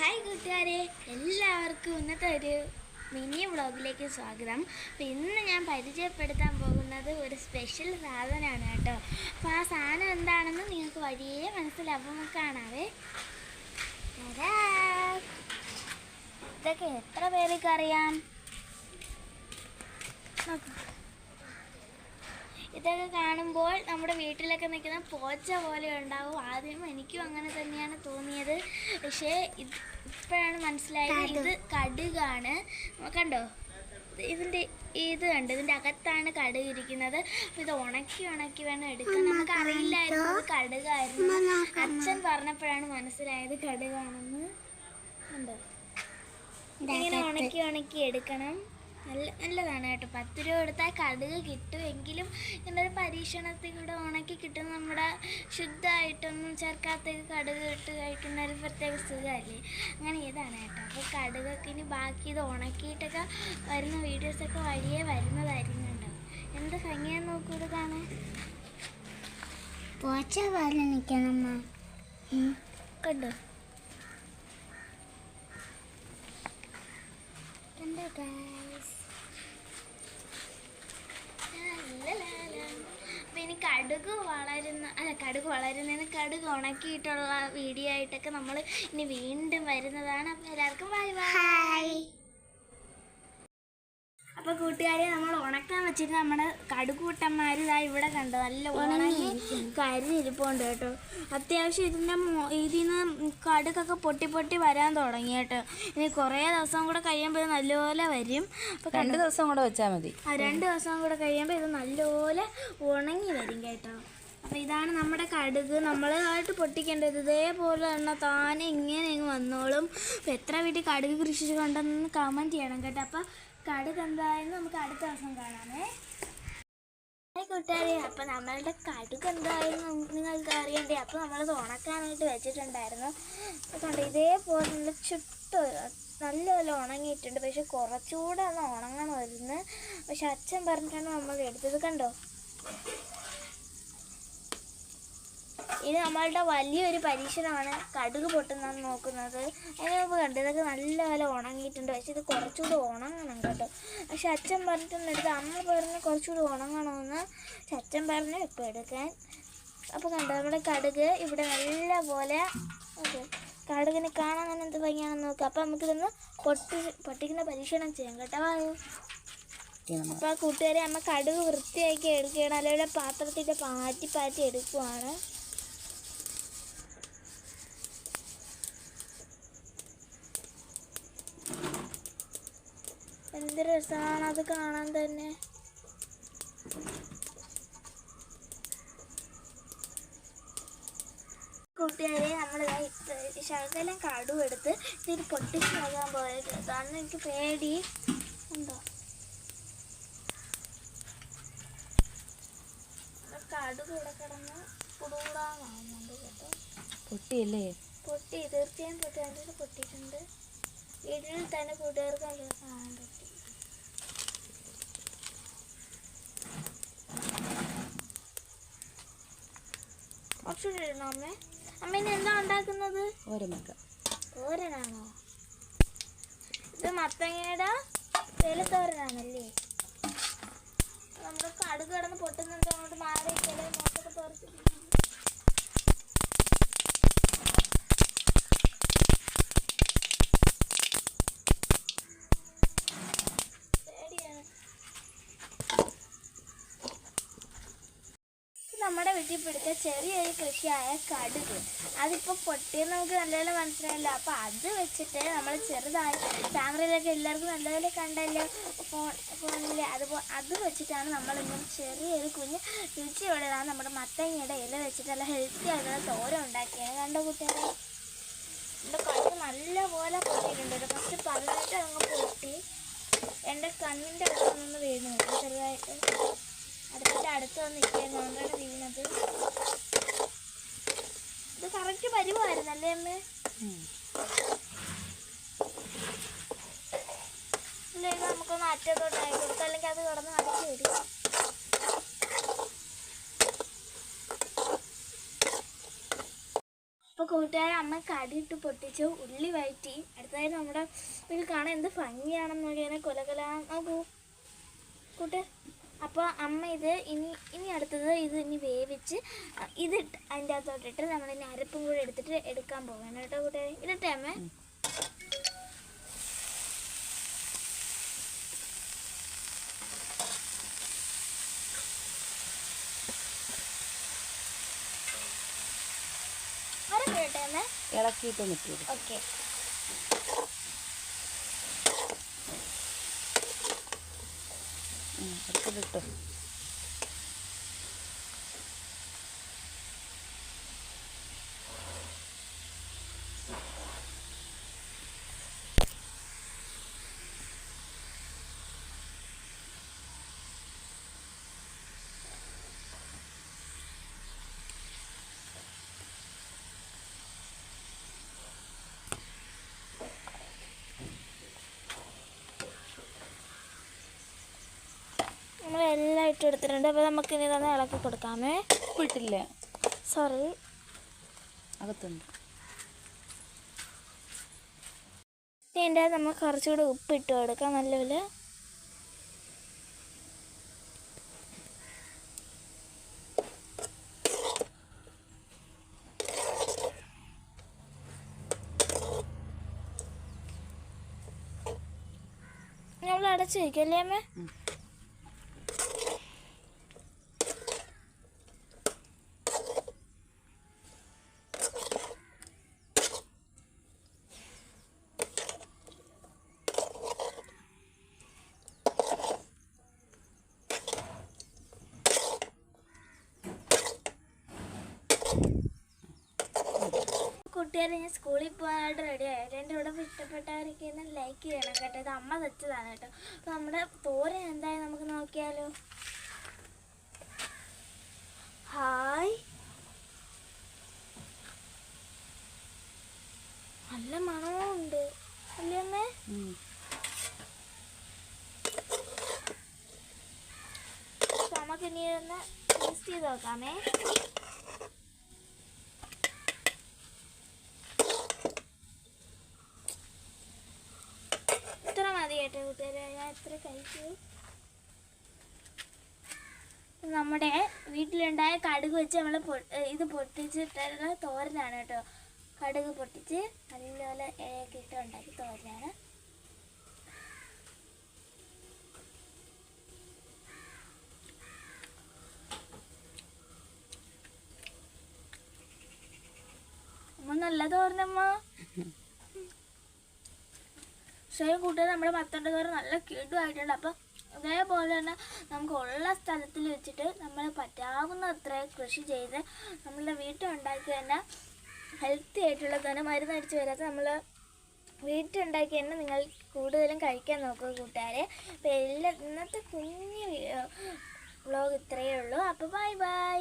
Hi കൂട്ടുകാരെ. എല്ലാവർക്കും ഇന്നത്തെ ഒരു മിനി വ്ളോഗിലേക്ക് സ്വാഗതം. അപ്പോൾ ഇന്ന് ഞാൻ പരിചയപ്പെടുത്താൻ പോകുന്നത് ഒരു സ്പെഷ്യൽ സാധനമാണ് കേട്ടോ. അപ്പോൾ ആ സാധനം എന്താണെന്ന് നിങ്ങൾക്ക് വഴിയേ മനസ്സിലാവും. കാണാവേ. ഇതൊക്കെ എത്ര പേർക്ക് അറിയാം ഇതൊക്കെ കാണുമ്പോൾ നമ്മുടെ വീട്ടിലൊക്കെ നിൽക്കുന്ന പോച്ച പോലെ ഉണ്ടാവും. ആദ്യം എനിക്കും അങ്ങനെ തന്നെയാണ് തോന്നിയത്. പക്ഷേ ഇപ്പോഴാണ് മനസ്സിലായത് ഇത് കടുകാണ്. കണ്ടോ? ഇത് ഇതിന്റെ ഇത് കണ്ട്? ഇതിന്റെ അകത്താണ് കടുക് ഇരിക്കുന്നത്. ഇത് ഉണക്കി ഉണക്കി വേണം എടുക്കാൻ. നമുക്ക് അറിയില്ലായിരുന്നു അത് കടുകായിരുന്നു. അച്ഛൻ പറഞ്ഞപ്പോഴാണ് മനസ്സിലായത് കടുകാണെന്ന്. കണ്ടോ? ഇങ്ങനെ ഉണക്കി ഉണക്കി എടുക്കണം. നല്ല നല്ലതാണ് കേട്ടോ. പത്ത് രൂപ കൊടുത്താൽ കടുക് കിട്ടുമെങ്കിലും ഒരു പരീക്ഷണത്തിൽ കൂടെ ഉണക്കി കിട്ടുന്ന നമ്മുടെ ശുദ്ധമായിട്ടൊന്നും ചേർക്കാത്ത കടുക് ഇട്ട് കഴിക്കുന്ന ഒരു പ്രത്യേക സുഖമല്ലേ? അങ്ങനെ ഇതാണ് കേട്ടോ. അപ്പോൾ കടുകൊക്കെ ഇനി ബാക്കി ഇത് ഉണക്കിയിട്ടൊക്കെ വരുന്ന വീഡിയോസൊക്കെ വഴിയേ വരുന്നതായിരിക്കും കേട്ടോ. എന്ത് ഭംഗിയാന്ന് നോക്കൂ ഇത് കാണാൻ. പോച്ച പോലെ നിൽക്കണമ്മ കണ്ടോ കണ്ടോ ഗൈസ് അപ്പം ഇനി കടുക് വളരുന്ന അല്ല കടുക് വളരുന്നതിന് കടുക് ഉണക്കിയിട്ടുള്ള വീഡിയോ ആയിട്ടൊക്കെ നമ്മൾ ഇനി വീണ്ടും വരുന്നതാണ്. അപ്പം എല്ലാവർക്കും ബൈ ബൈ അപ്പോൾ കൂട്ടുകാരെ നമ്മൾ വെച്ചിട്ട് നമ്മുടെ കടുകൂട്ടന്മാർ ഇതാ ഇവിടെ കണ്ടോ? നല്ല ഉണങ്ങി കരിഞ്ഞിരിപ്പുണ്ട് കേട്ടോ. അത്യാവശ്യം ഇതിന്റെ ഇതിൽ നിന്ന് കടുകൊക്കെ പൊട്ടി പൊട്ടി വരാൻ തുടങ്ങി കേട്ടോ. ഇനി കുറേ ദിവസം കൂടെ കഴിയുമ്പോൾ ഇത് നല്ലപോലെ വരും. അപ്പോൾ രണ്ട് ദിവസം കൂടെ വെച്ചാൽ മതി. ആ രണ്ട് ദിവസം കൂടെ കഴിയുമ്പോൾ ഇത് നല്ലപോലെ ഉണങ്ങി വരും കേട്ടോ. അപ്പോൾ ഇതാണ് നമ്മുടെ കടുക്. നമ്മളായിട്ട് പൊട്ടിക്കേണ്ടത് ഇതേപോലെ തന്നെ താനെ ഇങ്ങനെ ഇങ്ങ് വന്നോളും. അപ്പോൾ എത്ര വീട്ടിൽ കടുക് കൃഷി കൊണ്ടെന്ന് കമന്റ് ചെയ്യണം കേട്ടോ. അപ്പോൾ കടുക് എന്തായാലും നമുക്ക് അടുത്ത ദിവസം കാണാമേ. കൂട്ടുകാരെ അപ്പോൾ നമ്മളുടെ കടുക് എന്തായാലും നിങ്ങൾക്ക് അറിയണ്ടേ? അപ്പോൾ നമ്മളത് ഉണക്കാനായിട്ട് വെച്ചിട്ടുണ്ടായിരുന്നു. കണ്ടോ ഇതേപോലെ നല്ല ചുട്ട് നല്ലപോലെ ഉണങ്ങിയിട്ടുണ്ട്. പക്ഷെ കുറച്ചുകൂടെ ഒന്ന് ഉണങ്ങണമായിരുന്നു. പക്ഷെ അച്ഛൻ പറഞ്ഞിട്ടാണ് നമ്മൾ എടുത്തത്. കണ്ടോ? ഇത് നമ്മളുടെ വലിയൊരു പരീക്ഷണമാണ്. കടുക് പൊട്ടുന്നതെന്ന് നോക്കുന്നത്. അതിന് മുമ്പ് കണ്ടു? ഇതൊക്കെ നല്ലപോലെ ഉണങ്ങിയിട്ടുണ്ട്. പക്ഷേ ഇത് കുറച്ചുകൂടി ഉണങ്ങണം കേട്ടോ. പക്ഷെ അച്ഛൻ പറഞ്ഞിട്ടുണ്ടെടുത്ത് അമ്മ പറഞ്ഞ് കുറച്ചുകൂടി ഉണങ്ങണമെന്ന്. പക്ഷെ അച്ഛൻ പറഞ്ഞു ഇപ്പോൾ എടുക്കാൻ. അപ്പോൾ കണ്ടോ നമ്മുടെ കടുക് ഇവിടെ നല്ല പോലെ ഓക്കെ. കടുകിനെ കാണാൻ തന്നെ എന്ത് ഭംഗിയാണെന്ന് നോക്കുക അപ്പം നമുക്കിതൊന്ന് പൊട്ടി പൊട്ടിക്കുന്ന പരീക്ഷണം ചെയ്യാം കേട്ടോ. അപ്പോൾ ആ കൂട്ടുകാരെ അമ്മ കടുക് വൃത്തിയാക്കി എടുക്കുകയാണ്. അല്ലെങ്കിൽ പാത്രത്തിന്റെ പാറ്റി പാറ്റി എടുക്കുവാണ്. എന്ത് രസമാണ് അത് കാണാൻ തന്നെ. കൂട്ടുകാരെ നമ്മൾ ശകലം കടു എടുത്ത് ഇതിന് പൊട്ടിച്ച് നോക്കാൻ പോയത്. അന്ന് എനിക്ക് പേടി. ഉണ്ടോ? കിടന്ന് കേട്ടോ പൊട്ടിയല്ലേ? പൊട്ടി തീർച്ചയായും പൊട്ടി. അതിന്റെ പൊട്ടിയിട്ടുണ്ട്. വീട്ടിൽ തന്നെ കൂട്ടുകാർക്ക് നല്ല കാണാൻ പറ്റി കുറച്ചുകൂടി ഇടണോ അമ്മേ? അമ്മ ഇനി എന്താ ഉണ്ടാക്കുന്നത്? ഓരോന്നൊക്കെ തോരനാണോ? ഇത് മത്തങ്ങയുടെ വെളുത്തോരനാണല്ലേ നമ്മുടെ കടുക് കിടന്ന് പൊട്ടുന്നുണ്ട് അങ്ങോട്ട് മാറി ചില നോക്കൊക്കെ തോർത്തി പേടിയാണ് നമ്മുടെ വീട്ടിൽ പിടിച്ച ചെറിയൊരു കൃഷിയായ കടുക്. അതിപ്പോൾ പൊട്ടിയെന്ന് നമുക്ക് നല്ലപോലെ മനസ്സിലായല്ലോ. അപ്പോൾ അത് വെച്ചിട്ട് നമ്മൾ ചെറുതായി ക്യാമറയിലൊക്കെ എല്ലാവർക്കും നല്ലപോലെ കണ്ടല്ലോ. ഫോൺ ഫോണിൽ അതുപോലെ അത് വെച്ചിട്ടാണ് നമ്മൾ ഇങ്ങനെ ചെറിയൊരു കുഞ്ഞ് രുചിയുള്ളതാണ് നമ്മുടെ മത്തങ്ങയുടെ ഇല വെച്ചിട്ട് നല്ല ഹെൽത്തി ആയിട്ടുള്ള തോര ഉണ്ടാക്കിയത് കണ്ടോ കുട്ടികളെ എന്റെ കണ്ണ് നല്ലപോലെ പൊട്ടിയിട്ടുണ്ട്. ഫസ്റ്റ് പതിനെട്ട് അങ്ങ് പൊട്ടി. എന്റെ കണ്ണിന്റെ അടുത്ത് നിന്ന് വീണു ചെറുതായിട്ട്. അടുത്തിട്ട് അടുത്ത് വന്ന് നിൽക്കുകയായിരുന്നു അതുകൊണ്ടാണ് വീണത്. ഇത് കറക്റ്റ് പരിവായിരുന്നല്ലേ അമ്മ? അല്ലെങ്കിൽ നമുക്കൊന്ന് അറ്റത്തോട്ടായി കൊടുക്കാം. അല്ലെങ്കിൽ അത് കിടന്ന് അടിച്ചു വരും. അപ്പോൾ കൂട്ടുകാരെ അമ്മ കടിയിട്ട് പൊട്ടിച്ചു ഉള്ളി വഴറ്റി അടുത്തതായിട്ട് നമ്മുടെ ഇതിൽ കാണാൻ എന്ത് ഭംഗിയാണെന്ന് നോക്കിയാൽ കൊലകൊല നോക്കൂ. കൂട്ട് അപ്പോൾ അമ്മ ഇത് ഇനി ഇനി അടുത്തത് ഇത് ഇനി വേവിച്ച് ഇത് അതിന്റെ അകത്തോട്ടിട്ട് നമ്മൾ ഇനി അരപ്പും കൂടെ എടുത്തിട്ട് എടുക്കാൻ പോകണം കേട്ടോ കൂട്ടുകാരെ. ഇടട്ടെ അമ്മ. ഇളക്കിയിട്ട് നിൽക്കുക ഓക്കെ. അടുത്തിലിട്ടോ നമ്മൾ എല്ലാം ഇട്ട് എടുത്തിട്ടുണ്ട് അപ്പോൾ നമുക്ക് ഇനി തന്നെ ഇളക്കി കൊടുക്കാമേ. ഉപ്പിട്ടില്ല സോറി അകത്തുണ്ട്. ഇതിന്റെ നമ്മൾ കുറച്ചുകൂടി ഉപ്പ് ഇട്ട് കൊടുക്കാം. നല്ലപോലെ. നമ്മൾ അടച്ചു വയ്ക്കല്ലേ അമ്മ ഉം. കുട്ടികളെ ഞാൻ സ്കൂളിൽ പോകാനായിട്ട് റെഡി ആയിട്ട് എന്റെ ഇവിടെ ഇഷ്ടപ്പെട്ടവരൊക്കെ ഒന്ന് ലൈക്ക് ചെയ്യണം കേട്ടോ. ഇത് അമ്മ വെച്ചതാണ് കേട്ടോ. അപ്പോൾ നമ്മുടെ തോരൻ എന്തായാലും നമുക്ക് നോക്കിയാലോ? ഹായ്. നല്ല മണമുണ്ട്. അല്ലേ അമ്മേ? ഉം. അപ്പോൾ നമുക്ക് ഇനി ഒന്ന് ടേസ്റ്റ് ചെയ്ത് നോക്കാമേ ഇത്ര മതി കേട്ടോ കൂട്ടുകാരെ ഞാൻ ഇത്ര കഴിച്ചു നമ്മുടെ വീട്ടിലുണ്ടായ കടുക് വെച്ച് നമ്മൾ ഇത് പൊട്ടിച്ചിട്ടുള്ള തോരനാണ് കേട്ടോ. കടുക് പൊട്ടിച്ച് നല്ലപോലെ ഇഴയൊക്കെ ഇട്ട് ഉണ്ടാക്കി തോരനാണ്. അമ്മ നല്ല തോരനമ്മ. പക്ഷേ കൂട്ടുകാർ നമ്മുടെ പത്തണ്ട് തോരൻ നല്ല കിടുവായിട്ടുണ്ട്. അപ്പം അതേപോലെ തന്നെ നമുക്ക് ഉള്ള സ്ഥലത്തിൽ വെച്ചിട്ട് നമ്മൾ പറ്റാവുന്ന അത്ര കൃഷി ചെയ്ത് നമ്മളുടെ വീട്ടിലുണ്ടാക്കി തന്നെ ഹെൽത്തി ആയിട്ടുള്ള തന്നെ മരുന്നടിച്ച് വരാത്ത നമ്മൾ വീട്ടിലുണ്ടാക്കി തന്നെ നിങ്ങൾ കൂടുതലും കഴിക്കാൻ നോക്കുക കൂട്ടുകാരെ. അപ്പോൾ എല്ലാ ഇന്നത്തെ കുഞ്ഞ് വ്ലോഗ് ഇത്രയേ ഉള്ളൂ. അപ്പോൾ ബൈ ബൈ